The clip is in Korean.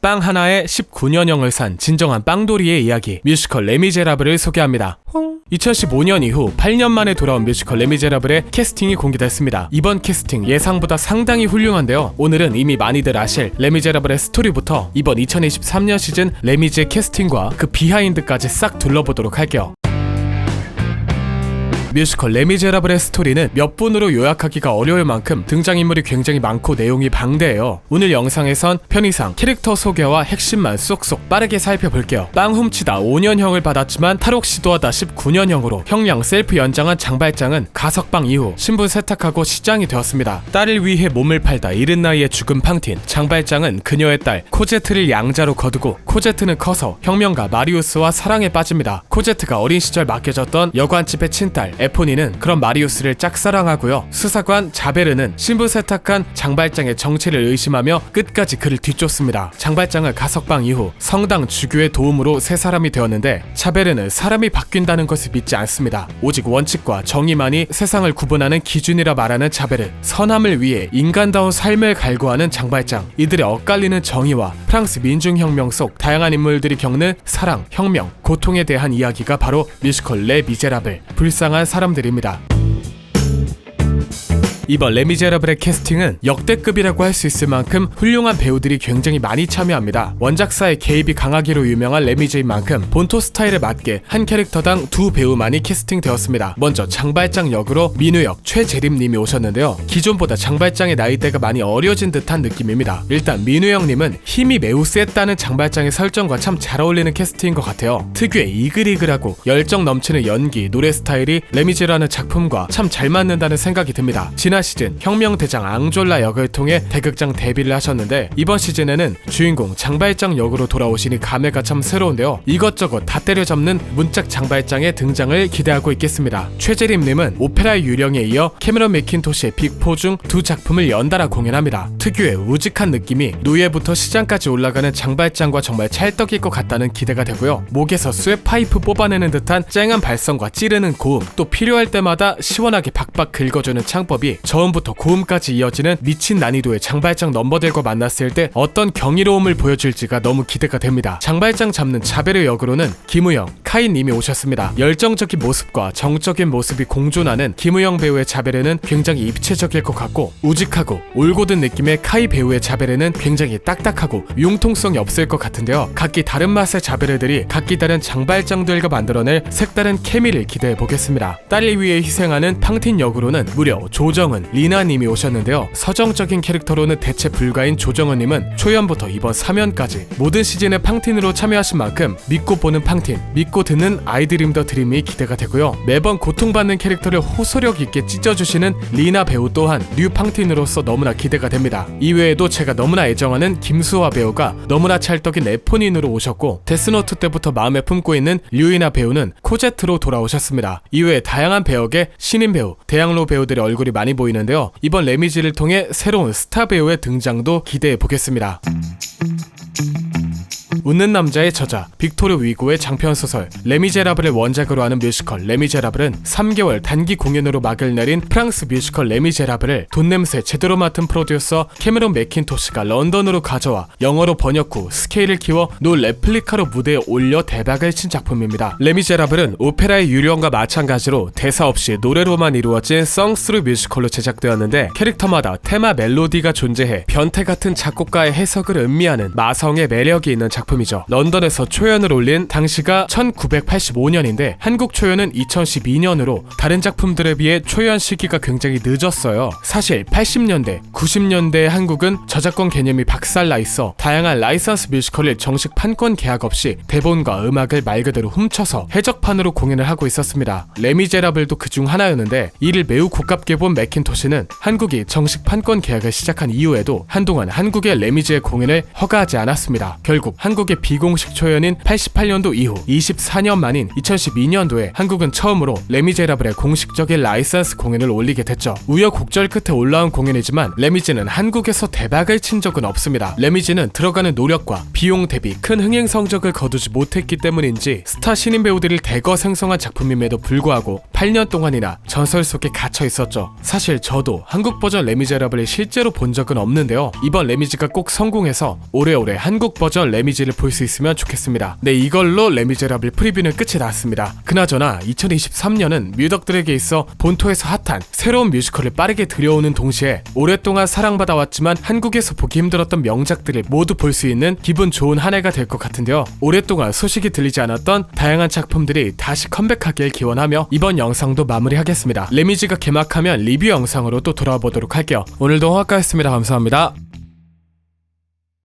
빵 하나에 19년형을 산 진정한 빵돌이의 이야기 뮤지컬 레미제라블을 소개합니다. 2015년 이후 8년 만에 돌아온 뮤지컬 레미제라블의 캐스팅이 공개됐습니다. 이번 캐스팅 예상보다 상당히 훌륭한데요. 오늘은 이미 많이들 아실 레미제라블의 스토리부터 이번 2023년 시즌 레미제 캐스팅과 그 비하인드까지 싹 둘러보도록 할게요. 뮤지컬 레미제라블의 스토리는 몇 분으로 요약하기가 어려울 만큼 등장인물이 굉장히 많고 내용이 방대해요. 오늘 영상에선 편의상, 캐릭터 소개와 핵심만 쏙쏙 빠르게 살펴볼게요. 빵 훔치다 5년형을 받았지만 탈옥 시도하다 19년형으로 형량 셀프 연장한 장발장은 가석방 이후 신분 세탁하고 시장이 되었습니다. 딸을 위해 몸을 팔다 이른 나이에 죽은 팡틴, 장발장은 그녀의 딸 코제트를 양자로 거두고 코제트는 커서 혁명가 마리우스와 사랑에 빠집니다. 코제트가 어린 시절 맡겨졌던 여관집의 친딸 에포니는 그런 마리우스를 짝사랑하고요. 수사관 자베르는 신부 세탁한 장발장의 정체를 의심하며 끝까지 그를 뒤쫓습니다. 장발장은 가석방 이후 성당 주교의 도움으로 새 사람이 되었는데 자베르는 사람이 바뀐다는 것을 믿지 않습니다. 오직 원칙과 정의만이 세상을 구분하는 기준이라 말하는 자베르, 선함을 위해 인간다운 삶을 갈구하는 장발장, 이들의 엇갈리는 정의와 프랑스 민중혁명 속 다양한 인물들이 겪는 사랑, 혁명, 고통에 대한 이야기가 바로 뮤지컬 레 미제라블, 불쌍한 사람들입니다. 이번 레미제라블의 캐스팅은 역대급이라고 할 수 있을 만큼 훌륭한 배우들이 굉장히 많이 참여합니다. 원작사의 개입이 강하기로 유명한 레미제인 만큼 본토 스타일에 맞게 한 캐릭터당 두 배우만이 캐스팅되었습니다. 먼저 장발장 역으로 민우 역 최재림님이 오셨는데요. 기존보다 장발장의 나이대가 많이 어려진 듯한 느낌입니다. 일단 민우 형님은 힘이 매우 셌다는 장발장의 설정과 참 잘 어울리는 캐스팅인 것 같아요. 특유의 이글이글하고 열정 넘치는 연기, 노래 스타일이 레미제라는 작품과 참 잘 맞는다는 생각이 듭니다. 지난 시즌 혁명대장 앙졸라 역을 통해 대극장 데뷔를 하셨는데 이번 시즌에는 주인공 장발장 역으로 돌아오시니 감회가 참 새로운데요. 이것저것 다 때려잡는 문짝 장발장의 등장을 기대하고 있겠습니다. 최재림님은 오페라 유령에 이어 캐머런 맥킨토시의 빅포 중 두 작품을 연달아 공연합니다. 특유의 우직한 느낌이 노예부터 시장까지 올라가는 장발장과 정말 찰떡일 것 같다는 기대가 되고요. 목에서 쇠 파이프 뽑아내는 듯한 쨍한 발성과 찌르는 고음, 또 필요할 때마다 시원하게 박박 긁어주는 창법이 저음부터 고음까지 이어지는 미친 난이도의 장발장 넘버들과 만났을 때 어떤 경이로움을 보여줄지가 너무 기대가 됩니다. 장발장 잡는 자베르 역으로는 김우영, 카이님이 오셨습니다. 열정적인 모습과 정적인 모습이 공존하는 김우영 배우의 자베르는 굉장히 입체적일 것 같고 우직하고 올고든 느낌의 카이 배우의 자베르는 굉장히 딱딱하고 융통성이 없을 것 같은데요. 각기 다른 맛의 자베르들이 각기 다른 장발장들과 만들어낼 색다른 케미를 기대해 보겠습니다. 딸을 위해 희생하는 팡틴 역으로는 무려 조정은 리나님이 오셨는데요. 서정적인 캐릭터로는 대체 불가인 조정은님은 초연부터 이번 3연까지 모든 시즌에 팡틴으로 참여하신 만큼 믿고 보는 팡틴, 믿고 듣는 아이드림 더 드림이 기대가 되고요. 매번 고통받는 캐릭터를 호소력 있게 찢어주시는 리나 배우 또한 뉴 팡틴으로서 너무나 기대가 됩니다. 이외에도 제가 너무나 애정하는 김수화 배우가 너무나 찰떡인 에포닌으로 오셨고 데스노트 때부터 마음에 품고 있는 류이나 배우는 코제트로 돌아오셨습니다. 이외에 다양한 배역의 신인 배우, 대학로 배우들의 얼굴이 많이 보이는데요. 이번 레미지를 통해 새로운 스타 배우의 등장도 기대해 보겠습니다. 웃는 남자의 저자 빅토르 위고의 장편 소설 레미제라블을 원작으로 하는 뮤지컬 레미제라블은 3개월 단기 공연으로 막을 내린 프랑스 뮤지컬 레미제라블을 돈 냄새 제대로 맡은 프로듀서 캐메론 맥킨토시가 런던으로 가져와 영어로 번역 후 스케일을 키워 노 레플리카로 무대에 올려 대박을 친 작품입니다. 레미제라블은 오페라의 유령과 마찬가지로 대사 없이 노래로만 이루어진 성스루 뮤지컬로 제작되었는데 캐릭터마다 테마 멜로디가 존재해 변태 같은 작곡가의 해석을 음미하는 마성의 매력이 있는 작품 이죠. 런던에서 초연을 올린 당시가 1985년인데 한국 초연은 2012년으로 다른 작품들에 비해 초연 시기가 굉장히 늦었어요. 사실 80년대, 90년대 한국은 저작권 개념이 박살나 있어 다양한 라이선스 뮤지컬을 정식 판권 계약 없이 대본과 음악을 말 그대로 훔쳐서 해적판으로 공연을 하고 있었습니다. 레미제라블도 그중 하나였는데 이를 매우 고깝게 본 맥킨토시는 한국이 정식 판권 계약을 시작한 이후에도 한동안 한국의 레미제의 공연을 허가하지 않았습니다. 결국 한국 한국의 비공식 초연인 88년도 이후 24년 만인 2012년도에 한국은 처음으로 레미제라블의 공식적인 라이선스 공연을 올리게 됐죠. 우여곡절 끝에 올라온 공연이지만 레미제는 한국에서 대박을 친 적은 없습니다. 레미제는 들어가는 노력과 비용 대비 큰 흥행 성적을 거두지 못했기 때문인지 스타 신인 배우들을 대거 생성한 작품임에도 불구하고 8년 동안이나 전설 속에 갇혀 있었죠. 사실 저도 한국 버전 레미제라블을 실제로 본 적은 없는데요. 이번 레미즈가 꼭 성공해서 오래오래 한국 버전 레미제를 볼 수 있으면 좋겠습니다. 네, 이걸로 레미제라블 프리뷰는 끝이 났습니다. 그나저나 2023년은 뮤덕들에게 있어 본토에서 핫한 새로운 뮤지컬을 빠르게 들여오는 동시에 오랫동안 사랑받아왔지만 한국에서 보기 힘들었던 명작들을 모두 볼 수 있는 기분 좋은 한 해가 될 것 같은데요. 오랫동안 소식이 들리지 않았던 다양한 작품들이 다시 컴백하길 기원하며 이번 영상도 마무리하겠습니다. 레미즈가 개막하면 리뷰 영상으로 또 돌아와 보도록 할게요. 오늘도 허가였습니다. 감사합니다.